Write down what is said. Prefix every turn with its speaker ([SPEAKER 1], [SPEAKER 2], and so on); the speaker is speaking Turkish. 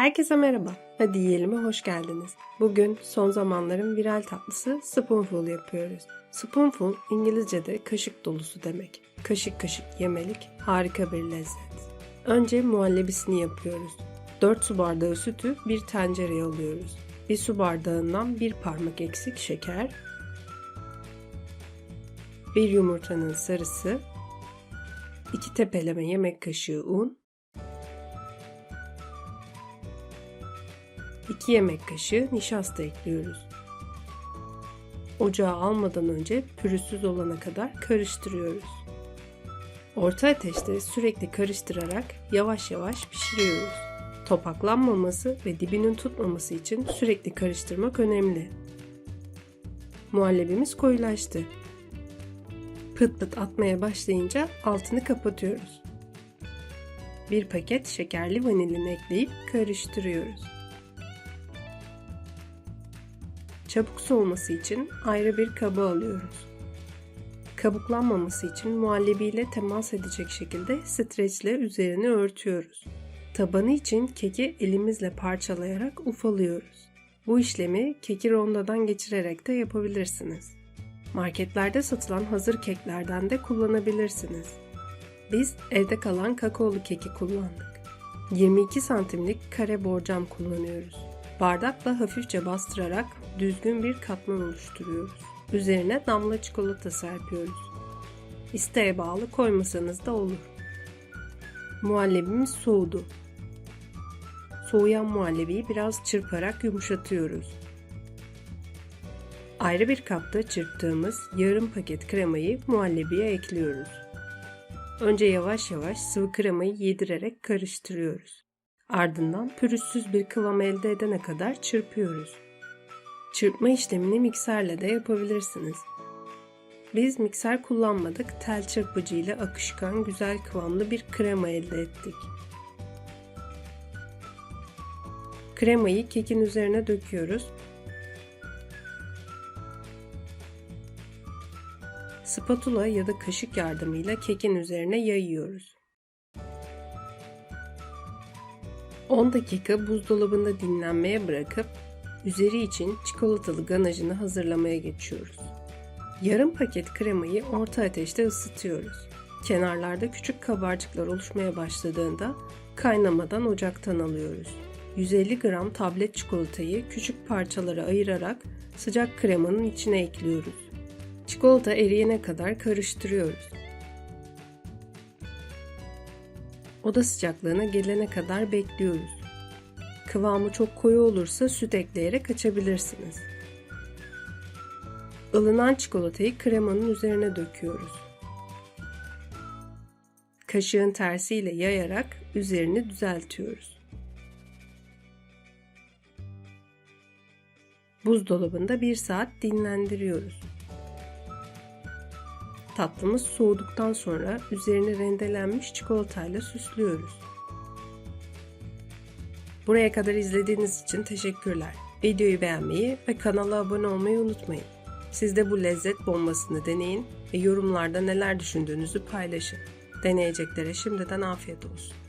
[SPEAKER 1] Herkese merhaba. Hadi yiyelim'e hoş geldiniz. Bugün son zamanların viral tatlısı spoonful yapıyoruz. Spoonful İngilizce'de kaşık dolusu demek. Kaşık kaşık yemelik harika bir lezzet. Önce muhallebisini yapıyoruz. 4 su bardağı sütü bir tencereye alıyoruz. Bir su bardağından bir parmak eksik şeker, bir yumurtanın sarısı, 2 tepeleme yemek kaşığı un, 2 yemek kaşığı nişasta ekliyoruz. Ocağa almadan önce pürüzsüz olana kadar karıştırıyoruz. Orta ateşte sürekli karıştırarak yavaş yavaş pişiriyoruz. Topaklanmaması ve dibinin tutmaması için sürekli karıştırmak önemli. Muhallebimiz koyulaştı. Pıt pıt atmaya başlayınca altını kapatıyoruz. Bir paket şekerli vanilin ekleyip karıştırıyoruz. Çabuk soğuması için ayrı bir kaba alıyoruz. Kabuklanmaması için muhallebiyle temas edecek şekilde streçle üzerini örtüyoruz. Tabanı için keki elimizle parçalayarak ufalıyoruz. Bu işlemi keki rondodan geçirerek de yapabilirsiniz. Marketlerde satılan hazır keklerden de kullanabilirsiniz. Biz evde kalan kakaolu keki kullandık. 22 santimlik kare borcam kullanıyoruz. Bardakla hafifçe bastırarak düzgün bir katman oluşturuyoruz. Üzerine damla çikolata serpiyoruz. İsteğe bağlı koymasanız da olur. Muhallebimiz soğudu. Soğuyan muhallebiyi biraz çırparak yumuşatıyoruz. Ayrı bir kapta çırptığımız yarım paket kremayı muhallebiye ekliyoruz. Önce yavaş yavaş sıvı kremayı yedirerek karıştırıyoruz. Ardından pürüzsüz bir kıvam elde edene kadar çırpıyoruz. Çırpma işlemini mikserle de yapabilirsiniz. Biz mikser kullanmadık, tel çırpıcı ile akışkan güzel kıvamlı bir krema elde ettik. Kremayı kekin üzerine döküyoruz. Spatula ya da kaşık yardımıyla kekin üzerine yayıyoruz. 10 dakika buzdolabında dinlenmeye bırakıp üzeri için çikolatalı ganajını hazırlamaya geçiyoruz. Yarım paket kremayı orta ateşte ısıtıyoruz. Kenarlarda küçük kabarcıklar oluşmaya başladığında kaynamadan ocaktan alıyoruz. 150 gram tablet çikolatayı küçük parçalara ayırarak sıcak kremanın içine ekliyoruz. Çikolata eriyene kadar karıştırıyoruz. Oda sıcaklığına gelene kadar bekliyoruz. Kıvamı çok koyu olursa süt ekleyerek açabilirsiniz. Ilınan çikolatayı kremanın üzerine döküyoruz. Kaşığın tersiyle yayarak üzerini düzeltiyoruz. Buzdolabında bir saat dinlendiriyoruz. Tatlımız soğuduktan sonra üzerini rendelenmiş çikolatayla süslüyoruz. Buraya kadar izlediğiniz için teşekkürler. Videoyu beğenmeyi ve kanala abone olmayı unutmayın. Siz de bu lezzet bombasını deneyin ve yorumlarda neler düşündüğünüzü paylaşın. Deneyeceklere şimdiden afiyet olsun.